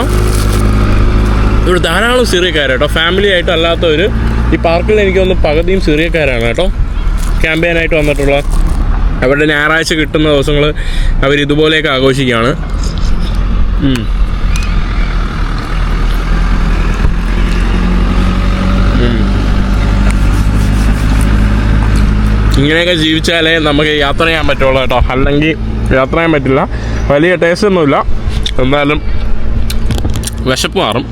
ഇവിടെ ധാരാളം സിറിയക്കാരാണ് കേട്ടോ ഫാമിലി ആയിട്ട് അല്ലാത്തവർ ഈ പാർക്കിൽ എനിക്ക് തോന്നുന്നു പകുതിയും സിറിയക്കാരാണ് കേട്ടോ. ക്യാമ്പയിനായിട്ട് വന്നിട്ടുള്ള. അവരുടെ ഞായറാഴ്ച കിട്ടുന്ന ദിവസങ്ങൾ അവർ ഇതുപോലെയൊക്കെ ആഘോഷിക്കുകയാണ്. ഇങ്ങനെയൊക്കെ ജീവിച്ചാലേ നമുക്ക് യാത്ര ചെയ്യാൻ പറ്റുള്ളൂ കേട്ടോ. അല്ലെങ്കിൽ യാത്ര ചെയ്യാൻ പറ്റില്ല. വലിയ ടേസ്റ്റ് ഒന്നുമില്ല. എന്നാലും വിശപ്പ് മാറും.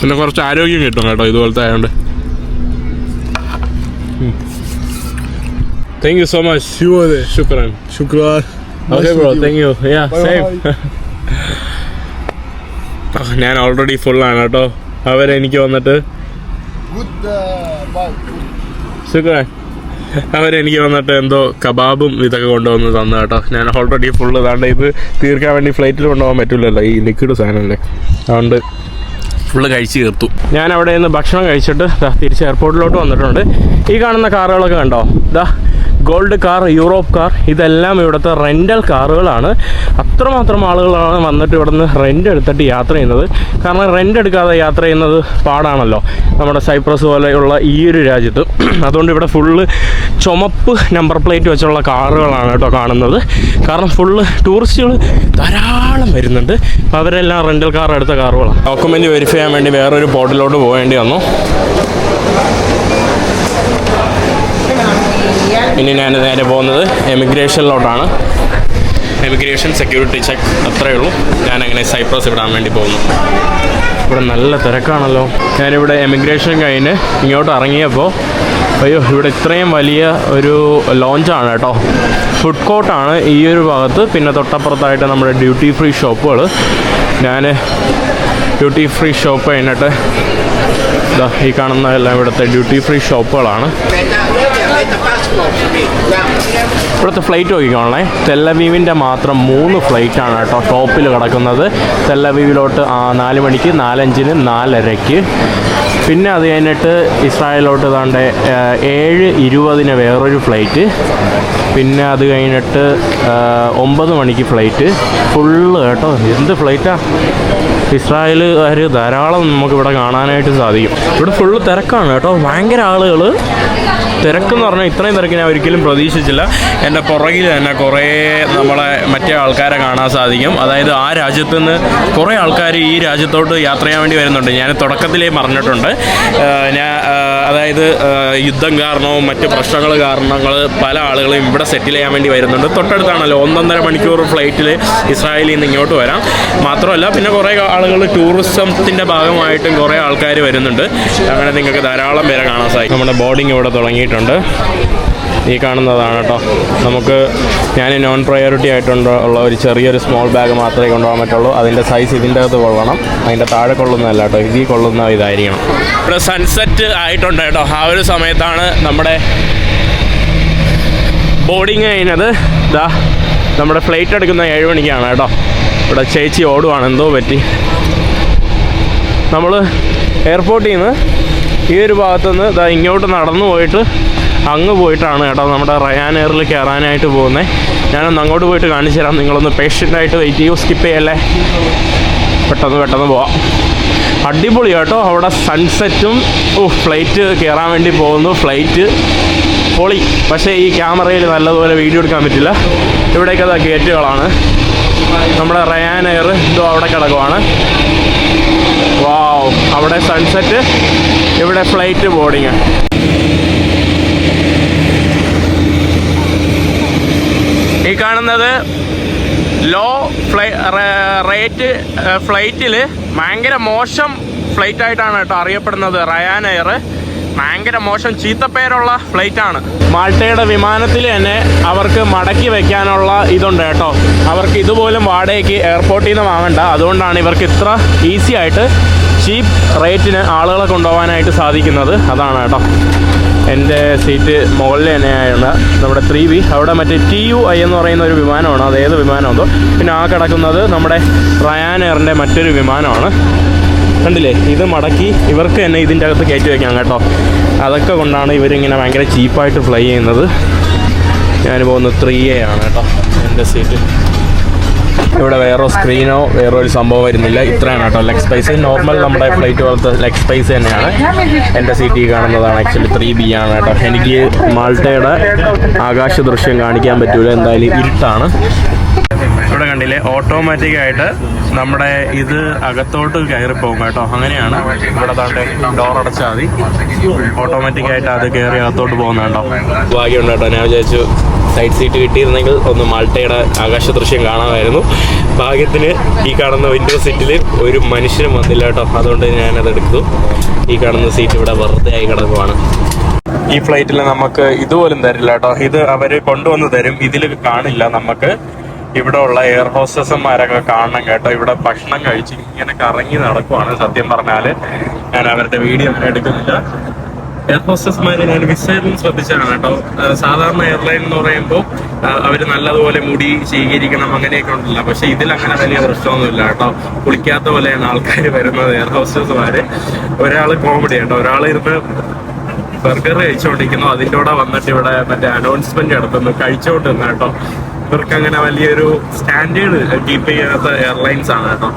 പിന്നെ കുറച്ച് ആരോഗ്യം കിട്ടും കേട്ടോ ഇതുപോലത്തെ ആയതുകൊണ്ട് താങ്ക് യു സോ മച്ച് ശുക്രൻ. ശുക്രാൻ okay bro thank you yeah same ഞാൻ ഓൾറെഡി ഫുള്ളാണ് കേട്ടോ. അവരെനിക്ക് വന്നിട്ട്. ശുക്രാൻ uh. ശുക്രൻ. അവരെനിക്ക് വന്നിട്ട് എന്തോ കബാബും ഇതൊക്കെ കൊണ്ടുവന്ന് തന്നു കേട്ടോ. ഞാൻ ഓൾറെഡി ഫുൾ ഇതാണ്ട് ഇത് തീർക്കാൻ വേണ്ടി ഫ്ലൈറ്റിൽ കൊണ്ടുപോകാൻ പറ്റില്ലല്ലോ ഈ ലിക്വിഡ് സാധനമല്ലേ അതുകൊണ്ട് ഫുള്ള് കഴിച്ച് തീർത്തു. ഞാൻ അവിടെ നിന്ന് ഭക്ഷണം കഴിച്ചിട്ട് തിരിച്ച് എയർപോർട്ടിലോട്ട് വന്നിട്ടുണ്ട്. ഈ കാണുന്ന കാറുകളൊക്കെ കണ്ടോ? ദാ ഗോൾഡ് കാർ യൂറോപ്പ് കാർ ഇതെല്ലാം ഇവിടുത്തെ റെന്റൽ കാറുകളാണ്. അത്രമാത്രം ആളുകളാണ് വന്നിട്ട് ഇവിടുന്ന് റെന്റ് എടുത്തിട്ട് യാത്ര ചെയ്യുന്നത്. കാരണം റെന്റ് എടുക്കാതെ യാത്ര ചെയ്യുന്നത് പാടാണല്ലോ. നമ്മുടെ സൈപ്രസ് പോലെയുള്ള ഈ ഒരു രാജ്യത്ത്. അതുകൊണ്ട് ഇവിടെ ഫുള്ള് ചുമപ്പ് നമ്പർ പ്ലേറ്റ് വെച്ചുള്ള കാറുകളാണ് കേട്ടോ കാണുന്നത്. കാരണം ഫുള്ള് ടൂറിസ്റ്റുകൾ ധാരാളം വരുന്നുണ്ട്. അപ്പോൾ അവരെല്ലാം റെന്റൽ കാർ എടുത്ത കാറുകളാണ്. ഡോക്യുമെന്റ് വെരിഫൈ ചെയ്യാൻ വേണ്ടി വേറൊരു പോർട്ടലിലോട്ട് പോകേണ്ടി വന്നു. ഇനി ഞാൻ നേരെ പോകുന്നത് എമിഗ്രേഷനിലോട്ടാണ്. എമിഗ്രേഷൻ സെക്യൂരിറ്റി ചെക്ക് അത്രയേ ഉള്ളൂ. ഞാൻ അങ്ങനെ സൈപ്രസ് വിടാൻ വേണ്ടി പോകുന്നു. ഇവിടെ നല്ല തിരക്കാണല്ലോ. ഞാനിവിടെ എമിഗ്രേഷൻ കഴിഞ്ഞ് ഇങ്ങോട്ട് ഇറങ്ങിയപ്പോൾ അയ്യോ ഇവിടെ ഇത്രയും വലിയ ഒരു ലോഞ്ചാണ് കേട്ടോ. ഫുഡ് കോർട്ടാണ് ഈ ഒരു ഭാഗത്ത്. പിന്നെ തൊട്ടപ്പുറത്തായിട്ട് നമ്മുടെ ഡ്യൂട്ടി ഫ്രീ ഷോപ്പുകൾ ഞാൻ ഡ്യൂട്ടി ഫ്രീ ഷോപ്പ് കഴിഞ്ഞിട്ട് ഈ കാണുന്ന എല്ലാം ഇവിടുത്തെ ഡ്യൂട്ടി ഫ്രീ ഷോപ്പുകളാണ്. ഇവിടുത്തെ ഫ്ലൈറ്റ് നോക്കിക്കോളേ തെല്ലവീവിന്റെ മാത്രം മൂന്ന് ഫ്ലൈറ്റാണ് കേട്ടോ ടോപ്പിൽ കിടക്കുന്നത്. തെല്ലവീവിലോട്ട് നാല് മണിക്ക് നാലഞ്ചിന് നാലരയ്ക്ക്. പിന്നെ അത് കഴിഞ്ഞിട്ട് ഇസ്രായേലിലോട്ട് താണ്ട് ഏഴ് ഇരുപതിന് വേറൊരു ഫ്ലൈറ്റ് പിന്നെ അത് കഴിഞ്ഞിട്ട് ഒമ്പത് മണിക്ക് ഫ്ലൈറ്റ് ഫുള്ള് കേട്ടോ. എന്ത് ഫ്ലൈറ്റാ ഇസ്രായേലുകാർ ധാരാളം നമുക്കിവിടെ കാണാനായിട്ട് സാധിക്കും. ഇവിടെ ഫുള്ള് തിരക്കാണ് കേട്ടോ. ഭയങ്കര ആളുകൾ തിരക്കെന്ന് പറഞ്ഞാൽ ഇത്രയും തിരക്ക് ഞാൻ ഒരിക്കലും പ്രതീക്ഷിച്ചില്ല. എന്റെ പുറകിൽ തന്നെ കുറേ നമ്മളെ മറ്റേ ആൾക്കാരെ കാണാൻ സാധിക്കും. അതായത് ആ രാജ്യത്ത് നിന്ന് കുറേ ആൾക്കാർ ഈ രാജ്യത്തോട്ട് യാത്ര ചെയ്യാൻ വേണ്ടി വരുന്നുണ്ട്. ഞാൻ തുടക്കത്തിലേ പറഞ്ഞിട്ടുണ്ട്. ഞാൻ അതായത് യുദ്ധം കാരണവും മറ്റ് പ്രശ്നങ്ങൾ കാരണങ്ങൾ പല ആളുകളും ഇവിടെ സെറ്റിൽ ചെയ്യാൻ വേണ്ടി വരുന്നുണ്ട്. തൊട്ടടുത്താണല്ലോ ഒന്നൊന്നര മണിക്കൂർ ഫ്ലൈറ്റിൽ ഇസ്രായേലിൽ നിന്ന് ഇങ്ങോട്ട് വരാം. മാത്രമല്ല പിന്നെ കുറേ ആളുകൾ ടൂറിസത്തിന്റെ ഭാഗമായിട്ടും കുറേ ആൾക്കാർ വരുന്നുണ്ട്. അങ്ങനെ നിങ്ങൾക്ക് ധാരാളം പേരെ കാണാൻ സാധിക്കും. നമ്മുടെ ബോർഡിങ് ഇവിടെ തുടങ്ങിയിട്ടുണ്ട് ഈ കാണുന്നതാണ് കേട്ടോ. നമുക്ക് ഞാൻ നോൺ പ്രയോറിറ്റി ആയിട്ടുണ്ട്. ഉള്ള ഒരു ചെറിയൊരു സ്മോൾ ബാഗ് മാത്രമേ കൊണ്ടുപോകാൻ പറ്റുള്ളൂ. അതിന്റെ സൈസ് ഇതിന്റെ അകത്ത് കൊള്ളണം. അതിന്റെ താഴെ കൊള്ളുന്നതല്ല കേട്ടോ. ഇതിൽ കൊള്ളുന്ന ഇതായിരിക്കണം. ഇവിടെ സൺസെറ്റ് ആയിട്ടുണ്ട് കേട്ടോ. ആ ഒരു സമയത്താണ് നമ്മുടെ ബോർഡിങ് കഴിഞ്ഞത്. ഇതാ നമ്മുടെ ഫ്ലൈറ്റ് എടുക്കുന്ന ഏഴ് മണിക്കാണ് കേട്ടോ. ഇവിടെ ചേച്ചി ഓടുവാണ്. എന്തോ പറ്റി. നമ്മൾ എയർപോർട്ടിൽ നിന്ന് ഈ ഒരു ഭാഗത്തുനിന്ന് ഇതാ ഇങ്ങോട്ട് നടന്നു പോയിട്ട് അങ്ങ് പോയിട്ടാണ് കേട്ടോ നമ്മുടെ റയാൻ എയറിൽ കയറാനായിട്ട് പോകുന്നത് ഞാനൊന്ന് അങ്ങോട്ട് പോയിട്ട് കാണിച്ചു തരാം. നിങ്ങളൊന്ന് പേഷ്യന്റായിട്ട് വെയിറ്റ് ചെയ്യൂ. സ്കിപ്പ് ചെയ്യല്ലേ? പെട്ടെന്ന് പെട്ടെന്ന് പോവാം. അടിപൊളി കേട്ടോ. അവിടെ സൺസെറ്റും ഫ്ലൈറ്റ് കയറാൻ വേണ്ടി പോകുന്നു. ഫ്ലൈറ്റ് പൊളി. പക്ഷേ ഈ ക്യാമറയിൽ നല്ലതുപോലെ വീഡിയോ എടുക്കാൻ പറ്റില്ല. ഇവിടേക്കത് ഗേറ്റുകളാണ് നമ്മുടെ റയാൻ എയർ ഇതോ അവിടെ കിടക്കുവാണ്. വാവ് അവിടെ സൺസെറ്റ് ഇവിടെ ഫ്ലൈറ്റ് ബോർഡിങ് ഈ കാണുന്നത് ലോ ഫ്ലൈ റേറ്റ് ഫ്ലൈറ്റിൽ ഭയങ്കര മോശം ഫ്ലൈറ്റ് ആയിട്ടാണ് കേട്ടോ അറിയപ്പെടുന്നത്. റയാൻ എയർ ഭയങ്കര മോശം ചീത്തപ്പേരുള്ള ഫ്ലൈറ്റ് ആണ് മാൾട്ടയുടെ വിമാനത്തിൽ തന്നെ അവർക്ക് മടക്കി വെക്കാനുള്ള ഇതുണ്ട് കേട്ടോ. അവർക്ക് ഇതുപോലും വാടകയ്ക്ക് എയർപോർട്ടിൽ നിന്ന് വാങ്ങണ്ട. അതുകൊണ്ടാണ് ഇവർക്ക് ഇത്ര ഈസി ആയിട്ട് ചീപ്പ് റേറ്റിന് ആളുകളെ കൊണ്ടുപോകാനായിട്ട് സാധിക്കുന്നത്. അതാണ് കേട്ടോ. എന്റെ സീറ്റ് മുകളിൽ തന്നെയാണ് നമ്മുടെ ത്രീ വി അവിടെ മറ്റേ ടി യു ഐ എന്ന് പറയുന്ന ഒരു വിമാനമാണ്. അത് ഏത് വിമാനമാണോ പിന്നെ ആ കിടക്കുന്നത് നമ്മുടെ റയാൻ എയറിന്റെ മറ്റൊരു വിമാനമാണ്. കണ്ടില്ലേ? ഇത് മടക്കി ഇവർക്ക് തന്നെ ഇതിന്റെ അകത്ത് കയറ്റി വയ്ക്കാം കേട്ടോ. അതൊക്കെ കൊണ്ടാണ് ഇവരിങ്ങനെ ഭയങ്കര ചീപ്പായിട്ട് ഫ്ലൈ ചെയ്യുന്നത്. ഞാൻ പോകുന്നത് ത്രീ എ ആണ് കേട്ടോ എന്റെ സീറ്റ് ഇവിടെ വേറെ സ്ക്രീനോ വേറെ ഒരു സംഭവം വരുന്നില്ല. ഇത്രയാണ് കേട്ടോ. ലെഗ് സ്പേസ് നോർമൽ നമ്മുടെ ഫ്ലൈറ്റ് പോലത്തെ ലെഗ് സ്പേസ് തന്നെയാണ്. എന്റെ സീറ്റിൽ കാണുന്നതാണ് ആക്ച്വലി ത്രീ ബി ആണ് കേട്ടോ. എനിക്ക് മാൾട്ടയുടെ ആകാശ ദൃശ്യം കാണിക്കാൻ പറ്റൂല. എന്തായാലും ഇരുട്ടാണ്. ഇവിടെ കണ്ടില്ലേ ഓട്ടോമാറ്റിക് ആയിട്ട് നമ്മുടെ ഇത് അകത്തോട്ട് കയറി പോകും കേട്ടോ. അങ്ങനെയാണ്. ഇവിടെ താണ്ടെ ഡോർ അടച്ചാൽ മതി. ഓട്ടോമാറ്റിക് ആയിട്ട് അത് കയറി അകത്തോട്ട് പോകുന്ന കേട്ടോ ഭാഗ്യമുണ്ട് കേട്ടോ. ഞാൻ വിചാരിച്ചു സൈഡ് സീറ്റ് കിട്ടിയിരുന്നെങ്കിൽ ഒന്ന് മാൾട്ടയുടെ ആകാശ ദൃശ്യം കാണാമായിരുന്നു. ഭാഗ്യത്തിന് ഈ കാണുന്ന വിൻഡോ സീറ്റിൽ ഒരു മനുഷ്യനും വന്നില്ല കേട്ടോ. അതുകൊണ്ട് ഞാനത് എടുക്കുന്നു ഈ കാണുന്ന സീറ്റ് ഇവിടെ വെറുതെ ആയി കിടക്കുവാണ്. ഈ ഫ്ലൈറ്റിൽ നമുക്ക് ഇതുപോലും തരില്ല കേട്ടോ. ഇത് അവർ കൊണ്ടുവന്ന് തരും. ഇതിൽ കാണില്ല നമുക്ക്. ഇവിടെ ഉള്ള എയർ ഹോസ്റ്റസന്മാരൊക്കെ കാണണം കേട്ടോ. ഇവിടെ ഭക്ഷണം കഴിച്ച് ഇങ്ങനെ കറങ്ങി നടക്കുവാണ് സത്യം പറഞ്ഞാൽ. ഞാൻ അവരുടെ വീഡിയോ അങ്ങനെ എടുക്കുന്നില്ല. എയർ ഹോസ്റ്റസ്മാരെ ഞാൻ മിസ്സായിരുന്നു ശ്രദ്ധിച്ചാണ് കേട്ടോ. സാധാരണ എയർലൈൻ എന്ന് പറയുമ്പോൾ അവർ നല്ലതുപോലെ മുടി സ്വീകരിക്കണം അങ്ങനെയൊക്കെ ഉണ്ടല്ലോ. പക്ഷെ ഇതിൽ അങ്ങനെ വലിയ പ്രശ്നമൊന്നുമില്ല കേട്ടോ. കുളിക്കാത്ത പോലെയാണ് ആൾക്കാർ വരുന്നത് എയർ ഹോസ്റ്റസ്മാര് ഒരാൾ കോമഡി കേട്ടോ. ഒരാൾ ഇരുന്ന് ബർഗർ കഴിച്ചുകൊണ്ടിരിക്കുന്നു അതിന്റെ കൂടെ വന്നിട്ട് ഇവിടെ മറ്റേ അനൗൺസ്മെന്റ് നടത്തുന്നു. കഴിച്ചുകൊണ്ടിരുന്നു കേട്ടോ. ഇവർക്ക് അങ്ങനെ വലിയൊരു സ്റ്റാൻഡേർഡ് കീപ്പ് ചെയ്യാത്ത എയർലൈൻസ് ആണ് കേട്ടോ.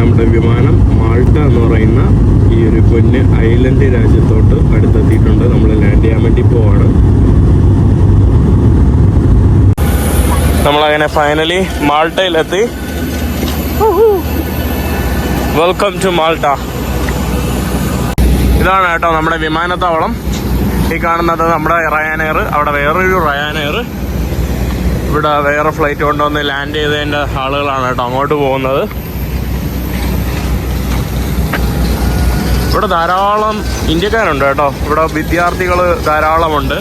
നമ്മുടെ വിമാനം മാൾട്ട എന്ന് പറയുന്ന ഈ ഒരു കൊന്ന് ഐലൻഡ് രാജ്യത്തോട്ട് അടുത്തെത്തിയിട്ടുണ്ട്. നമ്മൾ ലാൻഡ് ചെയ്യാൻ വേണ്ടി പോവാണ്. നമ്മളങ്ങനെ ഫൈനലി മാൾട്ടയിലെത്തി. Welcome to Malta. ഇതാണ് കേട്ടോ നമ്മുടെ വിമാനത്താവളം. ഈ കാണുന്നത് നമ്മുടെ റയാനെയർ അവിടെ വേറൊരു റയാനെയർ ഇവിടെ വേറെ ഫ്ലൈറ്റ് കൊണ്ടുവന്ന് ലാൻഡ് ചെയ്തതിന്റെ ആളുകളാണ് കേട്ടോ അങ്ങോട്ട് പോകുന്നത്. ഇവിടെ ധാരാളം ഇന്ത്യക്കാരുണ്ട് കേട്ടോ. ഇവിടെ വിദ്യാർത്ഥികൾ ധാരാളമുണ്ട്.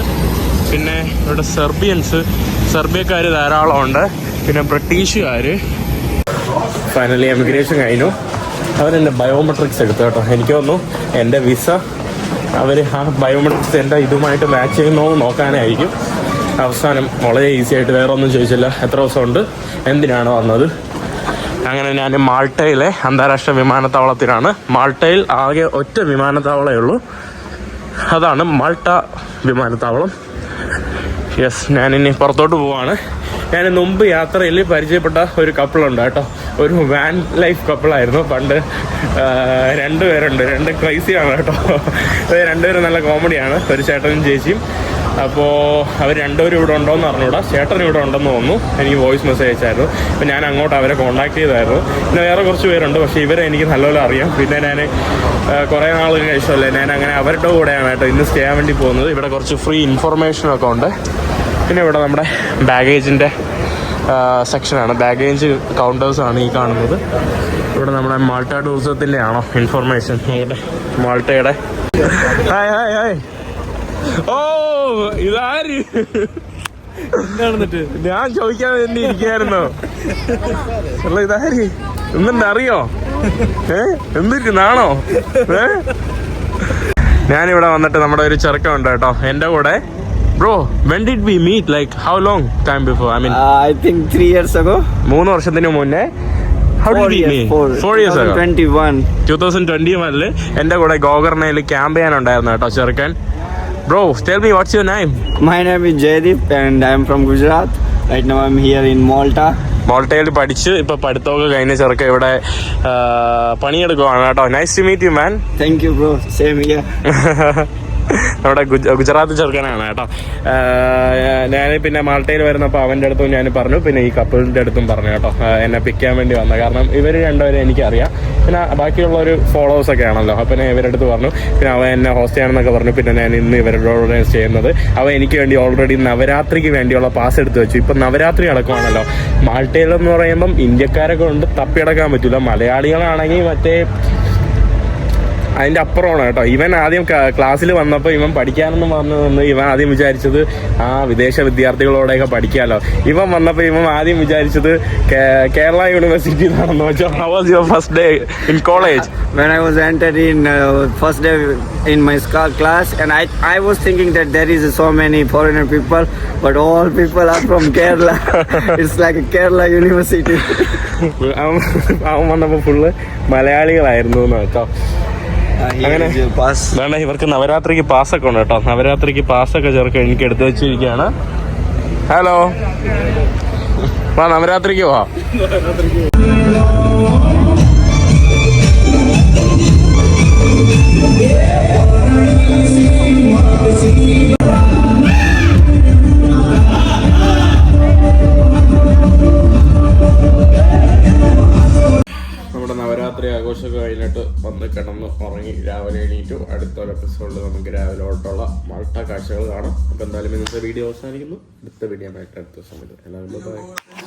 പിന്നെ ഇവിടെ സെർബിയൻസ് സെർബിയക്കാർ ധാരാളമുണ്ട്. പിന്നെ ബ്രിട്ടീഷുകാർ ഫൈനലി എമിഗ്രേഷൻ കഴിഞ്ഞു. അവരെന്റെ ബയോമെട്രിക്സ് എടുത്തു കേട്ടോ. എനിക്ക് തോന്നുന്നു എന്റെ വിസ അവർ ആ ബയോമെട്രിക്സ് എന്റെ ഇതുമായിട്ട് മാച്ച് ചെയ്യുന്നു നോക്കാനായിരിക്കും. അവസാനം വളരെ ഈസി ആയിട്ട് വേറെ ഒന്നും ചോദിച്ചില്ല. എത്ര ദിവസമുണ്ട്? എന്തിനാണ് വന്നത്? അങ്ങനെ ഞാൻ മാൾട്ടയിലെ അന്താരാഷ്ട്ര വിമാനത്താവളത്തിലാണ്. മാൾട്ടയിൽ ആകെ ഒറ്റ വിമാനത്താവളമേ ഉള്ളൂ. അതാണ് മാൾട്ട വിമാനത്താവളം. യെസ് ഞാനിനി പുറത്തോട്ട് പോവാണ്. ഞാൻ മുമ്പ് യാത്രയിൽ പരിചയപ്പെട്ട ഒരു കപ്പിളുണ്ട് കേട്ടോ. ഒരു വാൻ ലൈഫ് കപ്പിളായിരുന്നു പണ്ട് രണ്ടുപേരുണ്ട്. രണ്ട് ക്രൈസിയാണ് കേട്ടോ. രണ്ടുപേരും നല്ല കോമഡിയാണ് ഒരു ചേട്ടനും ചേച്ചിയും. അപ്പോൾ അവർ രണ്ടുപേരും ഇവിടെ ഉണ്ടോയെന്ന് അറിഞ്ഞൂടാ. ചേട്ടൻ ഇവിടെ ഉണ്ടെന്ന് തോന്നുന്നു. എനിക്ക് വോയിസ് മെസ്സേജ് അയച്ചായിരുന്നു. അപ്പോൾ ഞാൻ അങ്ങോട്ട് അവരെ കോൺടാക്ട് ചെയ്തായിരുന്നു. പിന്നെ വേറെ കുറച്ച് പേരുണ്ട്. പക്ഷേ ഇവരെ എനിക്ക് നല്ലപോലെ അറിയാം. പിന്നെ ഞാൻ കുറേ നാൾ കഴിച്ചല്ലേ ഞാൻ അങ്ങനെ അവരുടെ കൂടെയാണ് കേട്ടോ ഇന്ന് സ്റ്റേ ചെയ്യാൻ വേണ്ടി പോകുന്നത്. ഇവിടെ കുറച്ച് ഫ്രീ ഇൻഫർമേഷനൊക്കെ ഉണ്ട്. പിന്നെ ഇവിടെ നമ്മുടെ ബാഗേജിന്റെ സെക്ഷനാണ് ബാഗേജ് കൗണ്ടേഴ്സാണ് ഈ കാണുന്നത്. ഇവിടെ നമ്മുടെ മാൾട്ട ടൂറിസത്തിന്റെ ആണോ ഇൻഫർമേഷൻ മാൾട്ടയുടെ. ഹായ് ഹായ് ഹായ് ഓ ഇതാര്? ഞാൻ ചോദിക്കാൻ വേണ്ടി ഇരിക്കായിരുന്നു അല്ല ഇതാര്? എന്തുണ്ട് അറിയോ ഏ? എന്തിട്ട് നാണോ ഏ? ഞാനിവിടെ വന്നിട്ട് നമ്മുടെ ഒരു ചെറുക്കമുണ്ട് കേട്ടോ. എന്റെ കൂടെ bro when did we meet like how long time before I mean Uh, I think three years ago. മൂന്ന് വർഷത്തിന് മുന്നേ how Four did we years. Four. Four years 2021. Two thousand twenty വണ്ണിൽ എന്റെ കൂടെ ഗോകർണയിൽ ക്യാമ്പ് ചെയ്യാനുണ്ടായിരുന്നു കേട്ടോ ചെറുക്കൻ bro tell me what's your name My name is Jaydeep and I'm from Gujarat. Right now I'm here in Malta. മോൾട്ടയിൽ പഠിച്ച് ഇപ്പൊ പഠിത്തമൊക്കെ കഴിഞ്ഞ ചെറുക്കൻ ഇവിടെ ആ, പണിയെടുക്കുവാണ് കേട്ടോ nice to meet you man Thank you, bro. Same here. നമ്മുടെ ഗുജറാത്ത് ചെറുക്കനാണ് കേട്ടോ. ഞാൻ പിന്നെ മാൾട്ടയിൽ വരുന്നപ്പോൾ അവന്റെ അടുത്തും ഞാൻ പറഞ്ഞു. പിന്നെ ഈ കപ്പിളിന്റെ അടുത്തും പറഞ്ഞു കേട്ടോ. എന്നെ പിക്ക് ചെയ്യാൻ വേണ്ടി വന്നത് കാരണം ഇവർ രണ്ടുപേരും എനിക്കറിയാം. പിന്നെ ബാക്കിയുള്ള ഒരു ഫോളോവേഴ്സ് ഒക്കെ ആണല്ലോ. അപ്പം ഞാൻ ഇവരുടെ അടുത്ത് പറഞ്ഞു. പിന്നെ അവൻ എന്നെ ഹോസ്റ്റ് ചെയ്യണമെന്നൊക്കെ പറഞ്ഞു. പിന്നെ ഞാൻ ഇന്ന് ഇവരോട് ചെയ്യുന്നത്. അവൻ എനിക്ക് വേണ്ടി ഓൾറെഡി നവരാത്രിക്ക് വേണ്ടിയുള്ള പാസ് എടുത്ത് വെച്ചു. ഇപ്പം നവരാത്രി അടക്കമാണല്ലോ മാൾട്ടയിലെന്ന് പറയുമ്പം ഇന്ത്യക്കാരൊക്കെ ഉണ്ട്. തപ്പിയടക്കാൻ പറ്റില്ല മലയാളികളാണെങ്കിൽ മറ്റേ അതിന്റെ അപ്പുറമാണ് കേട്ടോ. ഇവൻ ആദ്യം ക്ലാസ്സിൽ വന്നപ്പോൾ ഇവൻ പഠിക്കാനൊന്നും പറഞ്ഞു നിന്ന് ഇവൻ ആദ്യം വിചാരിച്ചത് ആ വിദേശ വിദ്യാർത്ഥികളോടെയൊക്കെ പഠിക്കാമല്ലോ ഇവൻ വന്നപ്പോൾ ഇവൻ ആദ്യം വിചാരിച്ചത് കേരള യൂണിവേഴ്സിറ്റി എന്നാണെന്ന് വെച്ചാൽ how was your first day in college When I was entered in uh, first day in my class, and I I was thinking that there is so many foreigner people, but all people are from Kerala. it's like a Kerala university. അവൻ വന്നപ്പോൾ full മലയാളികളായിരുന്നു എന്ന് കേട്ടോ അങ്ങനെ. വേണ്ട ഇവർക്ക് നവരാത്രിക്ക് പാസ്സൊക്കെ ഉണ്ട് കേട്ടോ. നവരാത്രിക്ക് പാസ്സൊക്കെ ചേർക്കാൻ എനിക്ക് എടുത്തു വെച്ചിരിക്കുകയാണ്. ഹലോ വാ നവരാത്രിക്ക് വാ. കഴിഞ്ഞിട്ട് വന്ന് കിടന്ന് ഉറങ്ങി രാവിലെ എണീറ്റു. അടുത്ത എപ്പിസോഡിൽ നമുക്ക് രാവിലോട്ടുള്ള മൾട്ട കാഴ്ചകൾ കാണാം. അപ്പോൾ എന്തായാലും ഇന്നത്തെ വീഡിയോ അവസാനിക്കുന്നു. അടുത്ത വീഡിയോ ആയിട്ട് അടുത്ത സമയത്ത് എല്ലാവരും